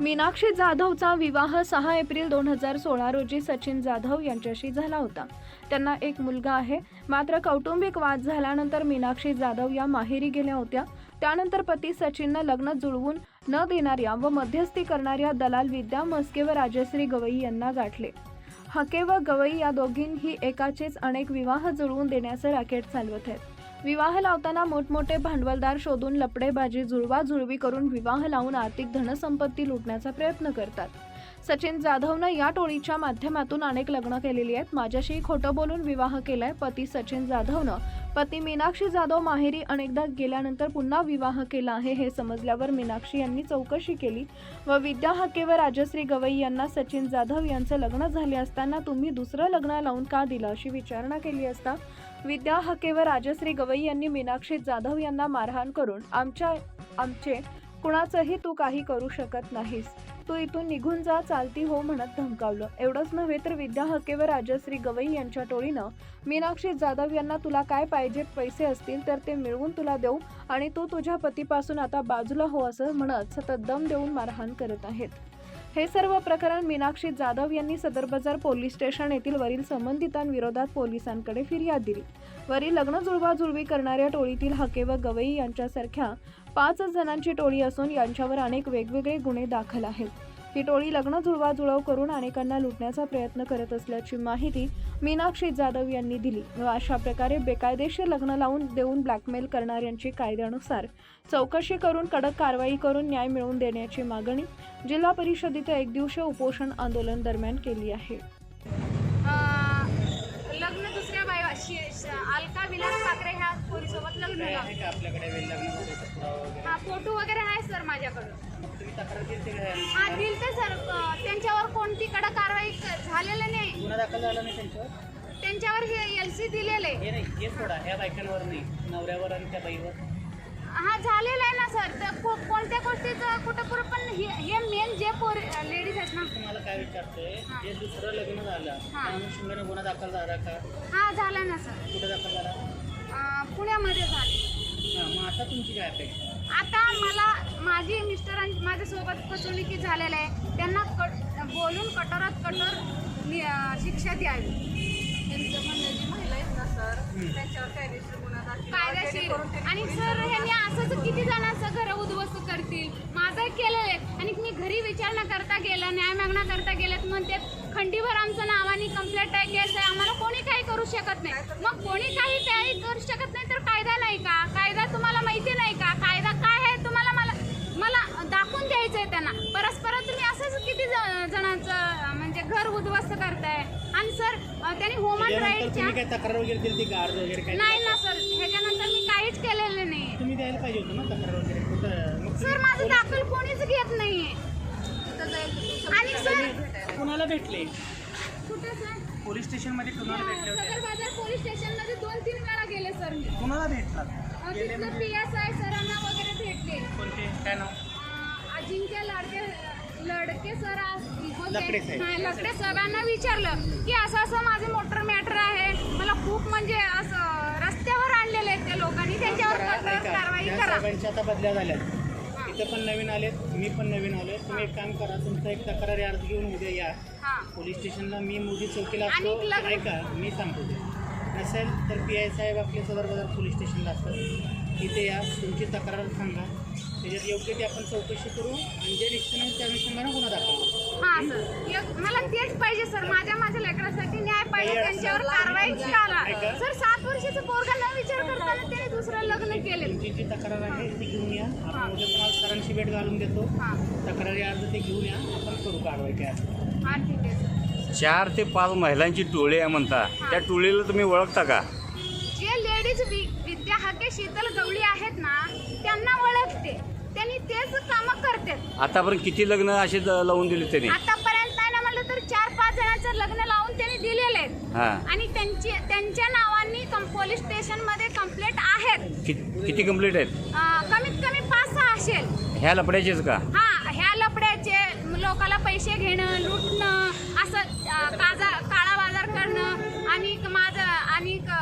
मीनाक्षी जाधवचा विवाह सहा एप्रिल दोन हजार सोळा रोजी सचिन जाधव यांच्याशी झाला होता. त्यांना एक मुलगा आहे. मात्र कौटुंबिक वाद झाल्यानंतर मीनाक्षी जाधव या माहेरी गेल्या होत्या. त्यानंतर पती सचिननं लग्न जुळवून न देणाऱ्या व मध्यस्थी करणाऱ्या दलाल विद्या मस्के व राजश्री गवई यांना गाठले. हके व गवई या दोघींही एकाचेच अनेक विवाह जुळवून देण्याचं रॅकेट चालवत आहेत. विवाह लावताना मोठमोठे भांडवलदार शोधून लपडेबाजी जुळवाजुळवी करून विवाह लावून आर्थिक धनसंपत्ती लुटण्याचा प्रयत्न करतात. सचिन जाधवनं या टोळीच्या माध्यमातून अनेक लग्न केलेली आहेत. माझ्याशी खोटं बोलून विवाह केलाय. पती सचिन जाधवनं पती मीनाक्षी जाधव माहेरी अनेकदा गेल्यानंतर पुन्हा विवाह केला आहे हे समजल्यावर मीनाक्षी यांनी चौकशी केली व विद्या हके व राजश्री गवई यांना सचिन जाधव यांचं लग्न झाले असताना तुम्ही दुसरं लग्न लावून का दिलं अशी विचारणा केली असता विद्या हके व राजश्री गवई यांनी मीनाक्षी जाधव यांना मारहाण करून आमच्या आमचे कुणाचंही तू काही करू शकत नाहीस. तू इथून निघून जा चालती हो म्हणत धमकावलं. एवढंच नव्हे तर विद्या हके व राजश्री गवई यांच्या टोळीनं मीनाक्षी जाधव यांना तुला काय पाहिजे पैसे असतील तर ते मिळवून तुला देऊ आणि तू तुझ्या पतीपासून आता बाजूला हो असं म्हणत सतत दम देऊन मारहाण करत आहेत. हे सर्व प्रकरण मीनाक्षी जाधव यांनी सदर बाजार पोलीस स्टेशन येथील वरील संबंधितांविरोधात पोलिसांकडे फिर्याद दिली. वरील लग्न जुळवाजुळवी करणाऱ्या टोळीतील हके व गवई यांच्यासारख्या पाच जणांची टोळी असून यांच्यावर अनेक वेगवेगळे गुन्हे दाखल आहेत. ही टोळी लग्न जुळवाजुळव करून अनेकांना लुटण्याचा प्रयत्न करत असल्याची माहिती मीनाक्षी जाधव यांनी दिली. व अशा प्रकारे बेकायदेशीर लग्न लावून देऊन ब्लॅकमेल करणाऱ्यांची कायद्यानुसार चौकशी करून कडक कारवाई करून न्याय मिळवून देण्याची मागणी जिल्हा परिषदेच्या एक दिवसीय उपोषण आंदोलन दरम्यान केली आहे. अलका विलास ठाकरे ह्या पोरीसोबत लग्न. आहे का आपल्याकडे वेळ लग्न होतं पुरावा वगैरे. हा फोटो वगैरे आहे सर माझ्याकडं. मग तुम्ही तक्रार केली हा दिलते सर अं, त्यांच्यावर कोणती कडक कारवाई क- झालेलं नाही. गुन्हा दाखल झाला नाही त्यांच्यावर? त्यांच्यावर हे एल सी दिलेलं. आहे हे नाही हे सोडा ह्या बायकांवर नाही नवऱ्यावर आणि त्या बाईवर. हा झालेलं आहे ना सर. तर को- कोणत्या गोष्टीचं कुठं कुठं पण हे हे मेन जे पोर लेडीज आहेत ना हा. जे दुसरं लग्न झालं. हा. त्या अनुषंगाने गुन्हा दाखल झाला का? हा झाला ना सर. कुठे दाखल झाला? अं, पुण्यामध्ये झाले. हा, मग आता तुमची काय अपेक्षा? आता मला माझी मिस्टरां माझ्यासोबत फसवणुकी झालेलं आहे. त्यांना कट बोलून कठोरात कठोर नि- अं, शिक्षा द्यावी. त्यांचं म्हणणं जी महिला आहेत कायदेशीर आणि सर ह्यांनी असंच किती जणांचं घर उद्ध्वस्त करतील? माझं केलेलं आहे. आणि मी घरी विचारणा करता गेलं न्याय मागणा करता गेलं म्हणते खंडीभर आमचं नावाने कंप्लेंट आहे केस आहे. आम्हाला कोणी काही करू शकत नाही. मग कोणी काही काही करू शकत नाही तर तुम्ही काय तक्रार वगैरे दिली गार्ड वगैरे काय नाही ना सर. ह्याच्यानंतर मी काहीच केलेलं नाही. तुम्ही द्यायला पाहिजे होतं ना तक्रार वगैरे? कुठं? मग सर माझं दाखल कोणीच घेत नाहीये. आणि सर कुणाला भेटले? कुठे सर? पोलीस स्टेशनमध्ये कुणाला भेटले होते? सदर बाजार पोलीस स्टेशनमध्ये दोन तीन वेळा गेले सर मी. कुणाला भेटलात अं, गेले तिथलं म्हणजे? पी एस आय सरांना वगैरे भेटले. कोणते? काय नाव? अं, अजिंक्य लडके लडके सर आज लकडे. हा, सरांना विचारलं की असं असं माझं मोटर मॅटर आहे. मला खूप म्हणजे असं रस्त्यावर आणलेले आहेत त्या लोकांनी त्यांच्यावर. कारवाई करा. आता बदल्या झाल्यात इथं पण नवीन आलेत मी पण नवीन आलोय. तुम्ही एक काम करा तुमचा एक तक्रारी अर्ज घेऊन उद्या या. हा. पोलीस स्टेशनला मी मोदी चौकीला असतो. ऐका मी सांगतो. ते नसेल तर पी आय साहेब आपले सदर बाजार पोलीस स्टेशनला असतात. इथे या तुमची तक्रार सांगा त्याच्यात योग्य ती आपण चौकशी करू आणि जे रिक्षण आहे त्या अनुषंगाने गुन्हा दाखल करू. हा सर. एक- मला तेच पाहिजे सर. माझ्या माझ्या लेकरासाठी न्याय पाहिजे त्यांच्यावर कारवाई. करा. सर सात वर्षाचं पोरगा न विचार करताना त्याने दुसरं लग्न केले. तुमची जी तक्रार आहे ती घेऊन या. हा. आपण उद्या तुम्हाला सरांची भेट घालून देतो. हा. तक्रारी अर्ज ते घेऊन या. आपण करू कारवाई काय असेल. हा ठीक आहे सर. चार ते पाच महिलांची टोळी आहे म्हणता. त्या टोळीला तुम्ही ओळखता का? जे लेडीज विद्या हाके शीतल गवळी आहेत ना त्यांना ओळखते. त्यांनी तेच कामं करतात आतापर्यंत किती लग्न असे लावून दिले त्यांनी? आतापर्यंत नाही ना म्हणलं तर चार पाच जणांचं लग्न लावून त्यांनी दिलेले आहेत. हा. आणि त्यांची त्यांच्या नावांनी पोलीस स्टेशनमध्ये कंप्लेंट आहेत. कि- किती कंप्लीट आहेत? अं, कमीत कमी पाच सहा असेल ह्या लपड्याचेच का? हा ह्या लपड्याचे लोकाला पैसे घेणं लुटणं असं अं, काजा काळा बाजार करणं आणि क- माझं आणि क-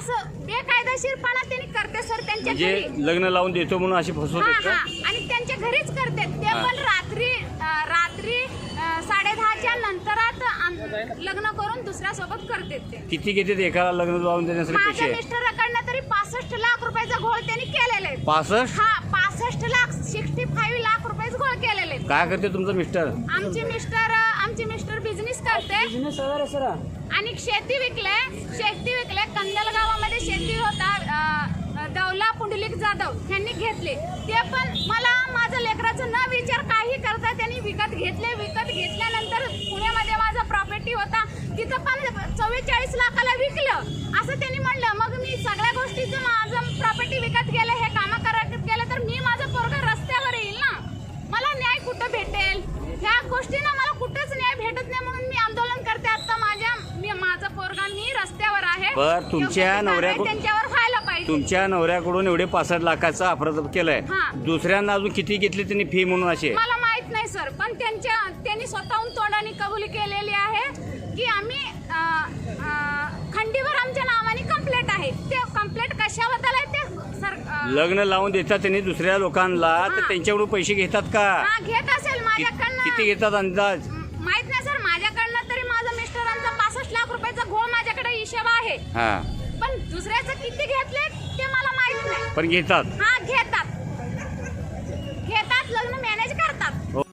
असं बेकायदेशीरपणा त्यांनी करते सर त्यांच्या म्हणजे घरी. लग्न लावून देतो म्हणून अशी फसवत आणि त्यांच्या घरीच करते. ते पण रात्री रात्री अं, साडेदहाच्या नंतरात लग्न करून दुसऱ्या सोबत करते ते. किती घेतात एकाला लग्न लावून देण्यासाठी माझ्या पैसे? तरी पासष्ट लाख रुपयाचा घोळ त्यांनी केलेला आहे पासष्ट? हा पासष्ट लाख सिक्स्टी फाईव्ह लाख रुपयाचा घोळ केलेला आहे काय करते तुमचं मिस्टर? आमचे मिस्टर करते आणि शेती विकले शेती विकले. कंदल गावामध्ये शेती होता दौला पुंडलिक जाधव यांनी घेतले. ते पण मला माझं लेकराचं न विचार काही करता त्यांनी विकत घेतले. विकत घेतल्यानंतर पुण्यामध्ये माझा प्रॉपर्टी होता. तिथं पण चव्वेचाळीस लाखाला विकलं. असं त्यांनी म्हणलं. मग मी सगळ्या गोष्टीचं माझं प्रॉपर्टी विकत गेलं हे कामं करत गेलं तर मी माझं पोरग रस्त्यावर येईल ना मला न्याय कुठं भेटेल ह्या गोष्टींना मला कुठंच न्याय भेटत नाही म्हणून मी आंदोलन करते आता माझ्या मी माझा पोरगा मी रस्त्यावर आहे बर, तुमच्या नवऱ्याकडून- त्यांच्यावर व्हायला पाहिजे. तुमच्या नवऱ्याकडून एवढे पासष्ट लाखाचा अपराध केलाय. हा. दुसऱ्यांना अजून किती घेतली त्यांनी फी म्हणून असे मला माहीत नाही सर. पण त्यांच्या त्यांनी स्वतःहून तोंडाने कबुली केलेली आहे की आम्ही अं, अं, खंडीवर आमच्या नावाने कंप्लेंट आहे. ते कंप्लेंट कशाबद्दल आहे ते सर अं, लग्न लावून देतात त्यांनी दुसऱ्या लोकांना तर हा. त्यांच्याकडून पैसे घेतात का? हा घेत असेल. कि- माझ्याकडनं किती घेतात अंदाज? माहीत नाही सर माझ्याकडनं तरी माझा मिस्टरांचा पासष्ट लाख रुपयाचा घोळ माझ्याकडे हिशोब आहे हा. पण दुसऱ्याचं किती घेतले ते मला माहीत नाही. पण घेतात. हा घेतात. घेतात लग्न मॅनेज